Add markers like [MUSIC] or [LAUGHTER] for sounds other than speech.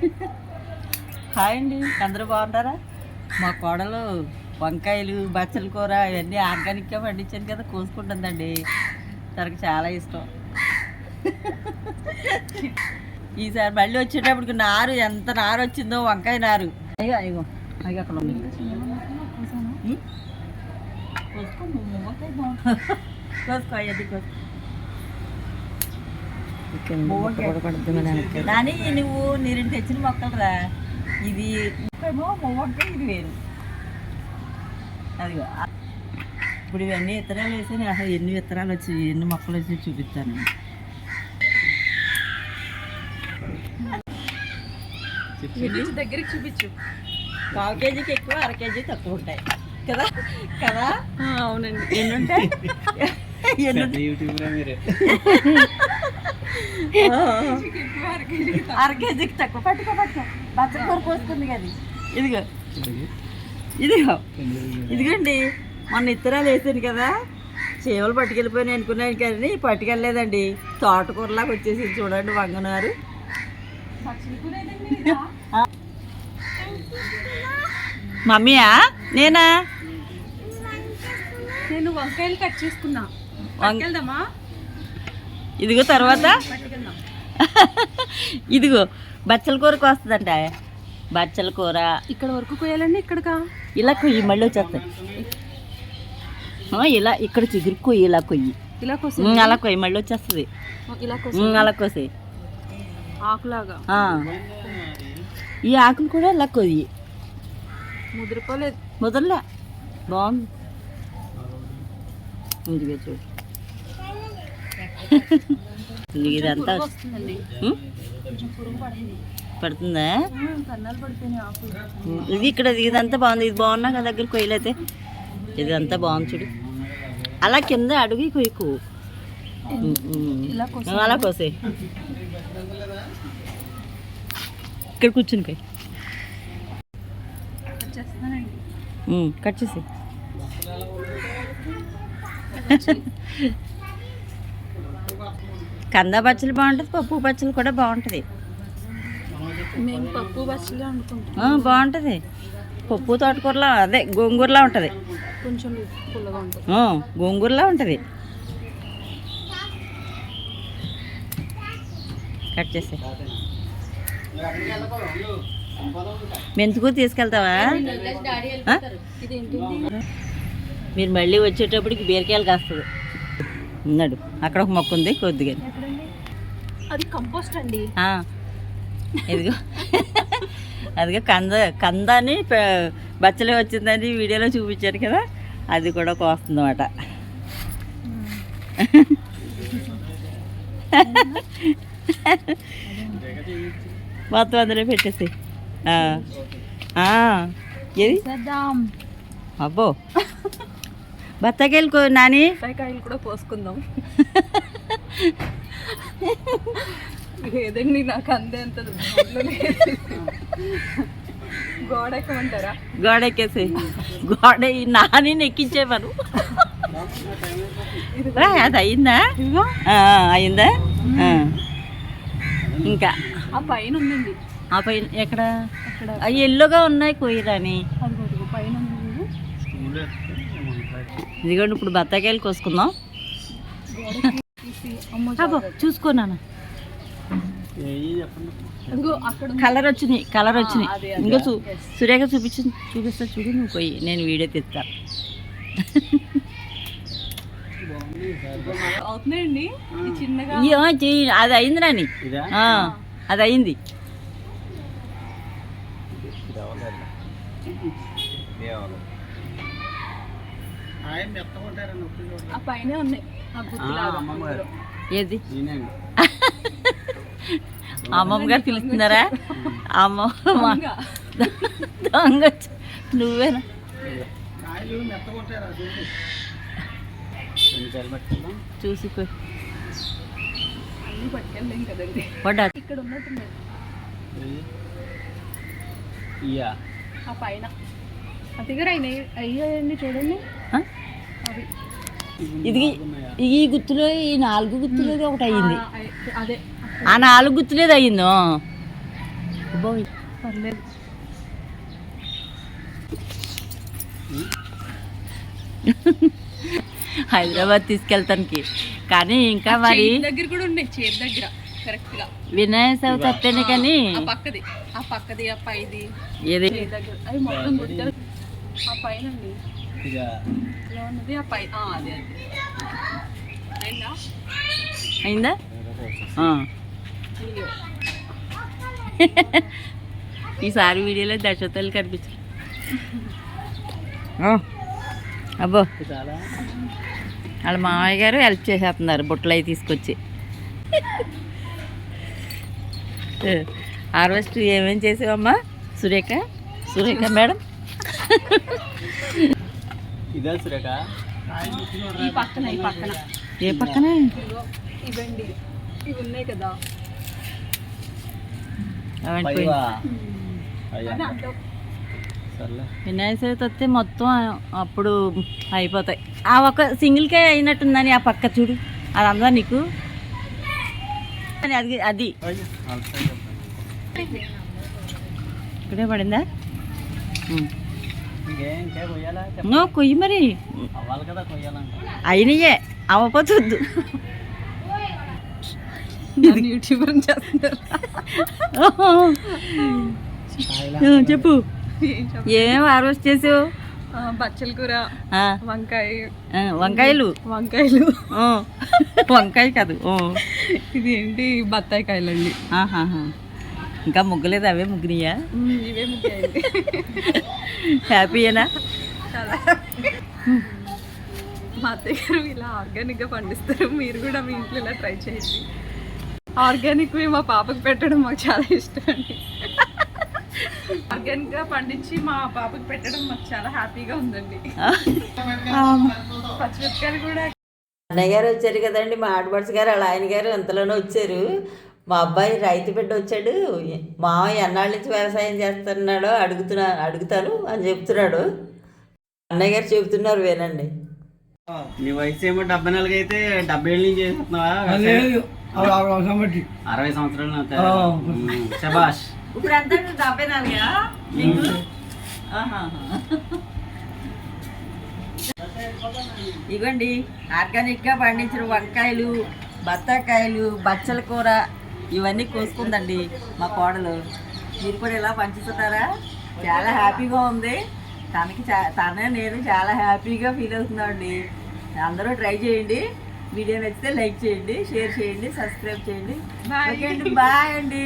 Hi అండి అందరూ బాగుంటారా మా కోడలు వంకాయలు బచ్చల కూర ఇవన్నీ ఆర్గానిక్గా పండించాను కదా కోసుకుంటుందండి తనకు చాలా ఇష్టం ఈసారి మళ్ళీ వచ్చేటప్పటికి నారు ఎంత నారు వచ్చిందో వంకాయ నారు అయ్యో అయ్యో అయ్యో అక్కడ ఉంది కోసుకో అయ్యది కోసుకో దాని నువ్వు నీరు తెచ్చిన మొక్కలురా? ఇది ఏమో మొక్క ఇది వేరు. అదిగో. ఇప్పుడు ఇవన్నీ విత్తనాలు వేసి నేను అసలు ఎన్ని విత్తనాలు వచ్చి ఎన్ని మొక్కలు వచ్చి చూపిస్తాను. దగ్గరికి చూపించు. పావు కేజీకి ఎక్కువ అర కేజీ తక్కువ ఉంటాయి. కదా? కదా? అవునండి. ఎన్ని ఉంటాయి? ఎన్ని ఉంటాయి? [LAUGHS] అర కేజీకి తక్కువ. పట్టుకో పోస్తుంది కదా ఇదిగో. ఇదిగో. ఇదిగోండి. మొన్న ఇత్తనాలు వేసాను కదా. చీమలు పట్టుకెళ్ళిపోయినాయి అనుకున్నాను కానీ పట్టుకెళ్ళలేదండి. తోటకూరలాగా వచ్చేసి చూడండి వంగనారు. మమ్మీయా? నేనా? నేను వంకాయలు కట్ చేసుకున్నా. వం- పట్టుకెళ్దామా? ఇదిగో తర్వాత? ఇదిగో బచ్చల కూరకు వస్తుందంట బచ్చల కూర. ఇక్కడ వరకు కోయాలండి ఇక్కడకా? ఇలా కొయ్యి మళ్ళీ వచ్చేస్తాయి ఇలా ఇక్కడ చిగురు కొయ్యి ఇలా కొయ్యి. ఇలా కోసం అలా కొయ్యి మళ్ళీ వచ్చేస్తుంది. ఇలా కోసం అలా కోసి ఆకులాగా? ఈ ఆకులు కూడా ఇలా కొయ్యి. ముదిరిపోలేదు. మొదలే బాగుంది. ఇదిగో చూడు. [LAUGHS] ఇదంతా? పడుతుందా? ఇది ఇక్కడ ఇదంతా బాగుంది. ఇది బాగున్నా కదా దగ్గర కొయ్యలైతే ఇదంతా బాగుంది చూడు. అలా కింద అడుగు కొయ్యకు. అలా కోసే. ఇక్కడ కూర్చుని ఉమ్, కట్ చేసి కంద బచ్చలు బాగుంటుంది పప్పు బచ్చలు కూడా బాగుంటుంది. పప్పు బాగుంటుంది. పప్పు తోటకూరలా అదే గోంగూరలా ఉంటుంది. కొంచెం గోంగూరలా ఉంటుంది. కట్ చేసి మెంతుకూర తీసుకెళ్తావా? మీరు మళ్ళీ వచ్చేటప్పటికి బీరకాయలు కాస్తుంది. ఉన్నాడు. అక్కడ ఒక మొక్క ఉంది కొద్దిగా. అది కంపోస్ట్ అండి. ఇదిగో. అదిగో కంద కంద అని బచ్చలే వచ్చిందని వీడియోలో చూపించారు కదా అది కూడా కోస్తుందన్నమాట మొత్తం అందులో పెట్టేసి ఏది? అబ్బో. బత్తాకాయలు కో నాని? బత్తాయికాయలు కూడా పోసుకుందాం. లేదండి నాకు అందే అంత దాంట్లో లేదు. గోడ ఈ నాని ఎక్కించే పను రా, అది అయిందా? అయిందా. ఇంకా. ఆ పైన ఉందండి. ఆ పైన ఎక్కడ? ఎల్లోగా ఉన్నాయి కొయ్యరాని పైన ఉంది. ఇదిగోండి ఇప్పుడు బత్తాకాయలు కోసుకుందాం. గోడకి తీసి అమ్మో అబ్బో చూసుకోనాను అదిగో అక్కడ ఉంది. కలర్ వచ్చినాయి కలర్ వచ్చినాయి. ఇంకా చూ. సురేఖ చూపించి చూపిస్తా చూడు నువ్వు పోయి నేను వీడియో తీస్తా. అది అయింది ఆ, అది అయింది. ఆ పైన ఉన్నాయి. ఆ గుర్తులాగా అందులో. ఏది? [LAUGHS] అమ్మమ్మ గారు పిలుస్తున్నారా? అమ్మ దొంగ. నువ్వేనా? చూసుకో ఇక్కడ ఉన్నట్టున్నాయి. ఆ పైన. ఆ దగ్గర అయినాయి. అయ్యాయండి చూడండి. ఇది ఈ గుత్తులో ఈ నాలుగు గుత్తులో ఒకటి అయ్యింది. ఆ, అయ్- అదే. ఆ నాలుగు గుత్తులేదు అయ్యిందో? పర్లేదు. హైదరాబాద్ తీసుకెళ్తానికి. కానీ ఇంకా మరి దగ్గర కూడా ఉన్నాయి చేతి దగ్గర. కరెక్ట్గా. వినాయక చవితి వస్తేనే కానీ ఆ పక్కది. ఆ పక్కది ఆ పైది. ఏది? దగ్గర. అవి మొత్తం గుర్తు ఆ పైన అండి ఇక అయిందా. ఈసారి వీడియోలో దశతలు కనిపించారు అబ్బో వాళ్ళ మామయ్య గారు హెల్ప్ చేసేస్తున్నారు బుట్టలు అవి తీసుకొచ్చి హార్వెస్ట్ ఏమేం చేసావమ్మా సురేఖ సురేఖ మేడం ఇదే సురేఖ ఈ పక్కన ఈ పక్కన. ఏ పక్కనే? ఇవి ఉన్నాయి కదా. వినాయక చవితి వస్తే మొత్తం అప్పుడు అయిపోతాయి. ఆ ఒక సింగిల్కే అయినట్టుందని ఆ పక్క చూడు. అది అందా నీకు? అని అది. అది ఇక్కడే పడిందా? కొయ్యి మరి. అవ్వాలి కదా కొయ్యాలంట అయినయే అవ్వపోతుంది యూట్యూబర్ చేస్తున్నారు. చెప్పు. ఏం హార్వెస్ట్ చేసావు? బచ్చల కూర వంకాయ. వంకాయలు? వంకాయలు. ఆ, వంకాయ కాదు. ఇది ఏంటి? బత్తాయి కాయలండి. ఆహాహా. ఇంకా ముగ్గలేదు అవే ముగ్గునియా? ఇవే ముగ్గాయండి హ్యాపీయేనా మా అత్తయ్య గారు ఇలా ఆర్గానిక్గా పండిస్తారు మీరు కూడా మీ ఇంట్లో ఇలా ట్రై చేయండి. ఆర్గానిక్ మా పాపకు పెట్టడం మాకు చాలా ఇష్టం అండి. ఆర్గానిక్గా పండించి మా పాపకు పెట్టడం మాకు చాలా హ్యాపీగా ఉందండి. పచ్చిమిరపకాయలు కూడా అన్నయ్య గారు వచ్చారు కదండి మా ఆడపడుచు గారు వాళ్ళ ఆయన గారు అంతలోనే వచ్చారు. మా అబ్బాయి రైతు బిడ్డ వచ్చాడు. మామయ్య ఎన్నాళ్ళ నుంచి వ్యవసాయం చేస్తున్నాడో అడుగుతున్నా అడుగుతాను అని చెప్తున్నాడు. అన్నయ్య గారు చెబుతున్నారు వినండి. నీ వయసు ఏమో డెబ్బై నాలుగు అయితే డెబ్బై ఏళ్ళ నుంచి చేస్తున్నావా? అరవై సంవత్సరాలు శబాష్ ఇప్పుడు ఎంత డెబ్బై నాలుగా? ఇవ్వండి ఆర్గానిక్గా పండించిన వంకాయలు బత్తాకాయలు బచ్చల కూర ఇవన్నీ కోసుకుందండి మా కోడలు. మీరు కూడా ఇలా పంచుతున్నారా చాలా హ్యాపీగా ఉంది. తనకి చా తనే నేను చాలా హ్యాపీగా ఫీల్ అవుతున్నామండి. అందరూ ట్రై చేయండి. వీడియో నచ్చితే లైక్ చేయండి షేర్ చేయండి సబ్స్క్రైబ్ చేయండి. అండి బాయ్ అండి.